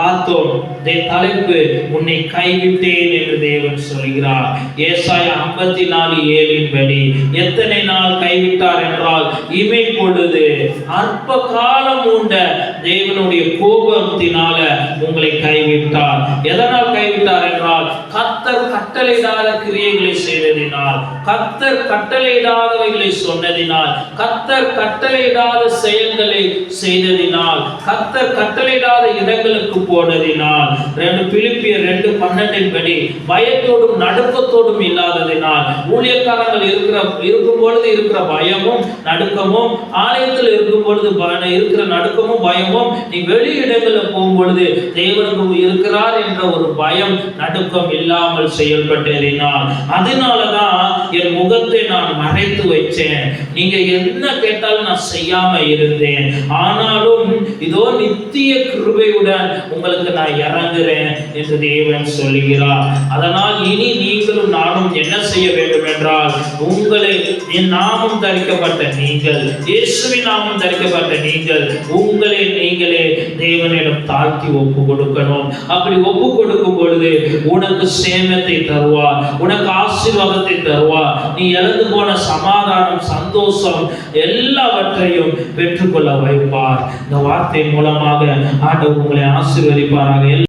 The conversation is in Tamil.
பார்த்தோம் தலைப்பு உன்னை கைவிட்டேன் என்று தேவன் சொல்கிறார் ஏசாயா ஐம்பத்தி நாலு ஏழின் படி எத்தனை நாள் கைவிட்டார் என்றால் இமை பொழுது அற்ப காலம் உண்ட தேவனுடைய கோபத்தினால உங்களை கைவிட்டார். எதனால் கட்டளையிடாத கிரியைகளை செய்ததினால் கத்தர் கட்டளையிடாதவைகளை சொன்னதினால் கத்தர் கட்டளையிடாத செயல்களை செய்ததினால் கத்தர் கட்டளையிடாத இடங்களுக்கு போனதினால் ரெண்டு பிலிப்பியர் ரெண்டு பன்னெண்டின் படி பயத்தோடும் நடுக்கத்தோடும் இல்லாததினால் ஊழியக்காரங்கள் இருக்கிற இருக்கும் பொழுது இருக்கிற பயமும் நடுக்கமும் ஆலயத்தில் இருக்கும் பொழுது இருக்கிற நடுக்கமும் பயமும் நீ வெளி இடங்களில் போகும் பொழுது தேவனுக்கு இருக்கிறார் என்ற ஒரு பயம் நடுக்கம் இல்லாமல் செயல்பட்டதினால் அதனாலதான் என் முகத்தை நான் மறைத்து வச்சேன் நீங்க என்ன கேட்டாலும் நான் செய்யாம இருந்தேன். ஆனாலும் இதோ நித்திய கிருபையுடன் உங்களுக்கு நான் இறங்குறேன் என்று தேவன் சொல்லுகிறார். அதனால் இனி நீங்களும் நானும் என்ன செய்ய வேண்டும் என்றால் உங்களை என் நாமம் தரிக்கப்பட்ட நீங்கள் இயேசுவின் நாமம் தரிக்கப்பட்ட நீங்கள் உங்களை நீங்களே தேவனிடம் தாழ்த்தி ஒப்பு கொடுக்கணும் அப்படி ஒப்பு கொடுக்கும் பொழுது உனக்கு சேமத்தை தருவார் உனக்கு ஆசீர்வாதத்தை தருவார். நீ இழந்து போன சமாதானம் சந்தோஷம் எல்லாவற்றையும் பெற்றுக்கொள்ள வைப்பார். இந்த வார்த்தை மூலமாக ஆண்டவர் உங்களை ஆசீர்வதிப்பாராக.